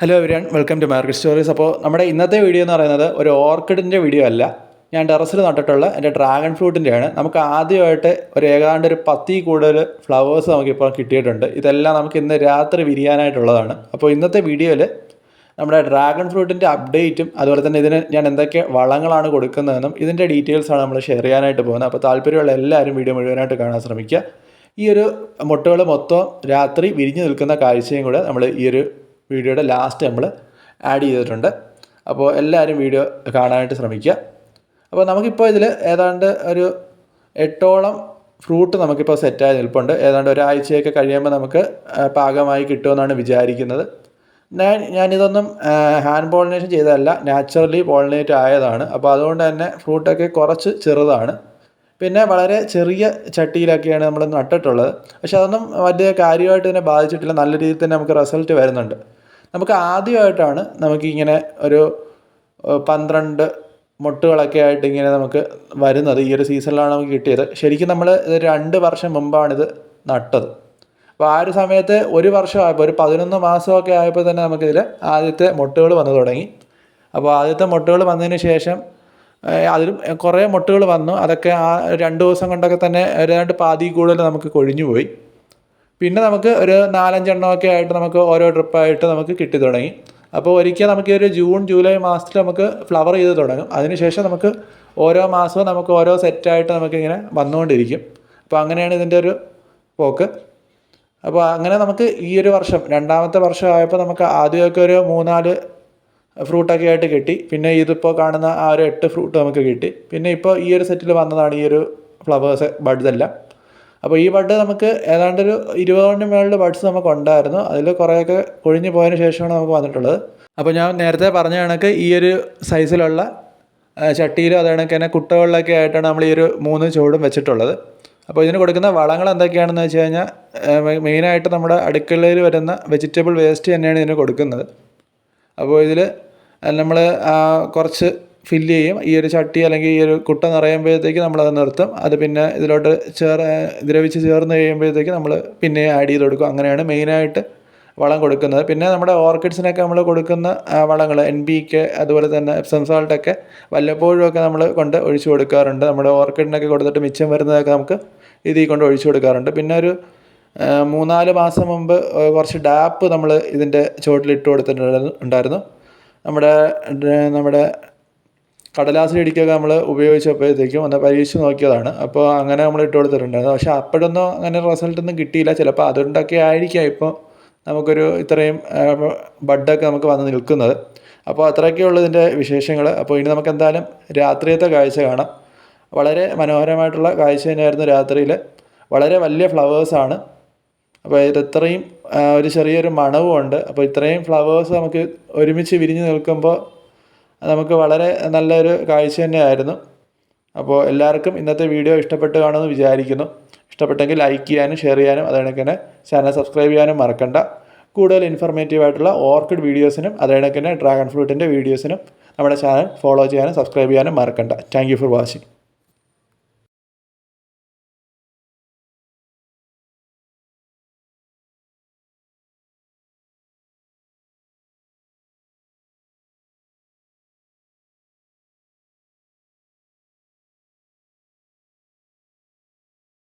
Hello everyone welcome to market stories അപ്പോൾ നമ്മുടെ ഇന്നത്തെ വീഡിയോ എന്ന് പറയുന്നത് ഒരു ഓർക്കിഡിന്റെ വീഡിയോ അല്ല. ഞാൻ ടെറസിൽ നട്ടിട്ടുള്ള എന്റെ ഡ്രാഗൺ ഫ്രൂട്ടിന്റെയാണ് നമുക്ക് ആദ്യമായിട്ട് ഒരു ഏതാണ്ട് ഒരു പത്തി കൂടുതൽ ഫ്ലവേഴ്സ് നമുക്കിപ്പോൾ കിട്ടിയിട്ടുണ്ട്. ഇതെല്ലാം നമുക്ക് ഇന്ന് രാത്രി വിരിയാനായിട്ടുള്ളതാണ്. അപ്പോൾ ഇന്നത്തെ വീഡിയോയിൽ നമ്മുടെ ഡ്രാഗൺ ഫ്രൂട്ടിന്റെ അപ്ഡേറ്റും അതുപോലെ തന്നെ ഇതിന് ഞാൻ എന്തൊക്കെ വളങ്ങളാണ് കൊടുക്കുന്നതെന്നും ഇതിന്റെ ഡീറ്റെയിൽസാണ് നമ്മൾ ഷെയർ ചെയ്യാനായിട്ട് പോകുന്നത്. അപ്പോൾ താല്പര്യമുള്ള എല്ലാവരും വീഡിയോ മുഴുവനായിട്ട് കാണാൻ ശ്രമിക്കുക. ഈ ഒരു മുട്ടകൾ മൊത്തം രാത്രി വിരിഞ്ഞു നിൽക്കുന്ന കാഴ്ചയും കൂടെ നമ്മൾ ഈ ഒരു വീഡിയോയുടെ ലാസ്റ്റ് നമ്മൾ ആഡ് ചെയ്തിട്ടുണ്ട്. അപ്പോൾ എല്ലാവരും വീഡിയോ കാണാനായിട്ട് ശ്രമിക്കുക. അപ്പോൾ നമുക്കിപ്പോൾ ഇതിൽ ഏതാണ്ട് ഒരു എട്ടോളം ഫ്രൂട്ട് നമുക്കിപ്പോൾ സെറ്റായി നിൽപ്പുണ്ട്. ഏതാണ്ട് ഒരാഴ്ചയൊക്കെ കഴിയുമ്പോൾ നമുക്ക് പാകമായി കിട്ടുമെന്നാണ് വിചാരിക്കുന്നത്. ഞാൻ ഞാനിതൊന്നും ഹാൻഡ് പോളിനേഷൻ ചെയ്തതല്ല. നാച്ചുറലി പോളിനേറ്റ് ആയതാണ്. അപ്പോൾ അതുകൊണ്ട് തന്നെ ഫ്രൂട്ടൊക്കെ കുറച്ച് ചെറുതാണ്. പിന്നെ വളരെ ചെറിയ ചട്ടിയിലൊക്കെയാണ് നമ്മൾ നട്ടിട്ടുള്ളത്. പക്ഷെ അതൊന്നും വലിയ കാര്യമായിട്ട് തന്നെ ബാധിച്ചിട്ടില്ല. നല്ല രീതിയിൽ തന്നെ നമുക്ക് റിസൾട്ട് വരുന്നുണ്ട്. നമുക്ക് ആദ്യമായിട്ടാണ് നമുക്കിങ്ങനെ ഒരു പന്ത്രണ്ട് മുട്ടുകളൊക്കെ ആയിട്ട് ഇങ്ങനെ നമുക്ക് വരുന്നത്. ഈ ഒരു സീസണിലാണ് നമുക്ക് കിട്ടിയത്. ശരിക്കും നമ്മൾ ഇത് രണ്ട് വർഷം മുമ്പാണിത് നട്ടത്. അപ്പോൾ ആ ഒരു സമയത്ത് ഒരു വർഷം ആയപ്പോൾ ഒരു പതിനൊന്ന് മാസമൊക്കെ ആയപ്പോൾ തന്നെ നമുക്കിതിൽ ആദ്യത്തെ മുട്ടുകൾ വന്നു തുടങ്ങി. അപ്പോൾ ആദ്യത്തെ മുട്ടുകൾ വന്നതിന് ശേഷം അതിലും കുറേ മുട്ടുകൾ വന്നു. അതൊക്കെ ആ രണ്ട് ദിവസം കൊണ്ടൊക്കെ തന്നെ ഏതാണ്ട് പാതി കൂടുതൽ നമുക്ക് കൊഴിഞ്ഞു പോയി. പിന്നെ നമുക്ക് ഒരു നാലഞ്ചെണ്ണമൊക്കെ ആയിട്ട് നമുക്ക് ഓരോ ട്രിപ്പായിട്ട് നമുക്ക് കിട്ടി തുടങ്ങി. അപ്പോൾ ഒരിക്കൽ നമുക്ക് ഒരു ജൂൺ ജൂലൈ മാസത്തിൽ നമുക്ക് ഫ്ലവർ ചെയ്ത് തുടങ്ങും. അതിനുശേഷം നമുക്ക് ഓരോ മാസവും നമുക്ക് ഓരോ സെറ്റായിട്ട് നമുക്കിങ്ങനെ വന്നുകൊണ്ടിരിക്കും. അപ്പോൾ അങ്ങനെയാണ് ഇതിന്റെ ഒരു പോക്ക്. അപ്പോൾ അങ്ങനെ നമുക്ക് ഈ ഒരു വർഷം രണ്ടാമത്തെ വർഷം ആയപ്പോൾ നമുക്ക് ആദ്യമൊക്കെ ഒരു മൂന്നാൽ ഫ്രൂട്ടൊക്കെ ആയിട്ട് കിട്ടി. പിന്നെ ഇതിപ്പോൾ കാണുന്ന ആ ഒരു എട്ട് ഫ്രൂട്ട് നമുക്ക് കിട്ടി. പിന്നെ ഇപ്പോൾ ഈ ഒരു സെറ്റിൽ വന്നതാണ് ഈ ഒരു ഫ്ലവേഴ്സ് ബഡ്സ് എല്ലാം. അപ്പോൾ ഈ ബഡ് നമുക്ക് ഏതാണ്ട് ഒരു ഇരുപതോണ്ട് മേളിൽ ബഡ്സ് നമുക്ക് ഉണ്ടായിരുന്നു അതിൽ കുറേയൊക്കെ കൊഴിഞ്ഞു പോയതിന് ശേഷമാണ് നമുക്ക് വന്നിട്ടുള്ളത്. അപ്പോൾ ഞാൻ നേരത്തെ പറഞ്ഞ കണക്ക് ഈ ഒരു സൈസിലുള്ള ചട്ടിയിലും അത് കണക്ക് തന്നെ കുട്ടകളിലൊക്കെ ആയിട്ടാണ് നമ്മൾ ഈ ഒരു മൂന്ന് ചുവടും വെച്ചിട്ടുള്ളത്. അപ്പോൾ ഇതിന് കൊടുക്കുന്ന വളങ്ങൾ എന്തൊക്കെയാണെന്ന് വെച്ച് കഴിഞ്ഞാൽ മെയിനായിട്ട് നമ്മുടെ അടുക്കളയിൽ വരുന്ന വെജിറ്റബിൾ വേസ്റ്റ് തന്നെയാണ് ഇതിന് കൊടുക്കുന്നത്. അപ്പോൾ ഇതിൽ നമ്മൾ കുറച്ച് ഫില്ല് ചെയ്യും. ഈ ഒരു ചട്ടി അല്ലെങ്കിൽ ഈ ഒരു കുട്ട നിറയുമ്പോഴത്തേക്ക് നമ്മളത് നിർത്തും. അത് പിന്നെ ഇതിലോട്ട് ചേർ ദ്രവിച്ച് ചേർന്ന് കഴിയുമ്പോഴത്തേക്ക് നമ്മൾ പിന്നെ ആഡ് ചെയ്ത് കൊടുക്കും. അങ്ങനെയാണ് മെയിനായിട്ട് വളം കൊടുക്കുന്നത്. പിന്നെ നമ്മുടെ ഓർക്കിഡ്സിനൊക്കെ നമ്മൾ കൊടുക്കുന്ന വളങ്ങൾ എൻ ബി കെ അതുപോലെ തന്നെ എപ്സം സാൾട്ടൊക്കെ വല്ലപ്പോഴുമൊക്കെ നമ്മൾ കൊണ്ട് ഒഴിച്ചു കൊടുക്കാറുണ്ട്. നമ്മുടെ ഓർക്കിഡിനൊക്കെ കൊടുത്തിട്ട് മിച്ചം വരുന്നതൊക്കെ നമുക്ക് ഇതിൽ കൊണ്ട് ഒഴിച്ചു കൊടുക്കാറുണ്ട്. പിന്നെ ഒരു മൂന്നാൽ മാസം മുമ്പ് കുറച്ച് ഡാപ്പ് നമ്മൾ ഇതിന്റെ ചുവട്ടിലിട്ട് കൊടുത്തിട്ടുണ്ടായിരുന്നു. നമ്മുടെ നമ്മുടെ കടലാസ് ചെടിക്കൊക്കെ നമ്മൾ ഉപയോഗിച്ചപ്പോഴത്തേക്കും ഒന്ന് പരീക്ഷിച്ച് നോക്കിയതാണ്. അപ്പോൾ അങ്ങനെ നമ്മൾ ഇട്ട് കൊടുത്തിട്ടുണ്ടായിരുന്നു. പക്ഷേ അപ്പോഴൊന്നും അങ്ങനെ റിസൾട്ടൊന്നും കിട്ടിയില്ല. ചിലപ്പോൾ അതുകൊണ്ടൊക്കെ ആയിരിക്കാം ഇപ്പോൾ നമുക്കൊരു ഇത്രയും ബഡൊക്കെ നമുക്ക് വന്ന് നിൽക്കുന്നത്. അപ്പോൾ അത്രയൊക്കെയുള്ള ഇതിന്റെ വിശേഷങ്ങൾ അപ്പോൾ ഇനി നമുക്ക് എന്തായാലും രാത്രിയത്തെ കാഴ്ച കാണാം. വളരെ മനോഹരമായിട്ടുള്ള കാഴ്ച തന്നെയായിരുന്നു രാത്രിയിൽ വളരെ വലിയ ഫ്ലവേഴ്സാണ് അപ്പോൾ ഇത് ഇത്രയും ഒരു ചെറിയൊരു മണവും ഉണ്ട് അപ്പോൾ ഇത്രയും ഫ്ലവേഴ്സ് നമുക്ക് ഒരുമിച്ച് വിരിഞ്ഞ് നിൽക്കുമ്പോൾ നമുക്ക് വളരെ നല്ലൊരു കാഴ്ച തന്നെയായിരുന്നു. അപ്പോൾ എല്ലാവർക്കും ഇന്നത്തെ വീഡിയോ ഇഷ്ടപ്പെട്ടു കാണുമെന്ന് വിചാരിക്കുന്നു. ഇഷ്ടപ്പെട്ടെങ്കിൽ ലൈക്ക് ചെയ്യാനും ഷെയർ ചെയ്യാനും അതേണക്ക് തന്നെ ചാനൽ സബ്സ്ക്രൈബ് ചെയ്യാനും മറക്കണ്ട. കൂടുതൽ ഇൻഫർമേറ്റീവ് ആയിട്ടുള്ള ഓർക്കിഡ് വീഡിയോസിനും അതേണക്ക് തന്നെ ഡ്രാഗൺ ഫ്രൂട്ടിന്റെ വീഡിയോസിനും നമ്മുടെ ചാനൽ ഫോളോ ചെയ്യാനും സബ്സ്ക്രൈബ് ചെയ്യാനും മറക്കണ്ട. Thank for watching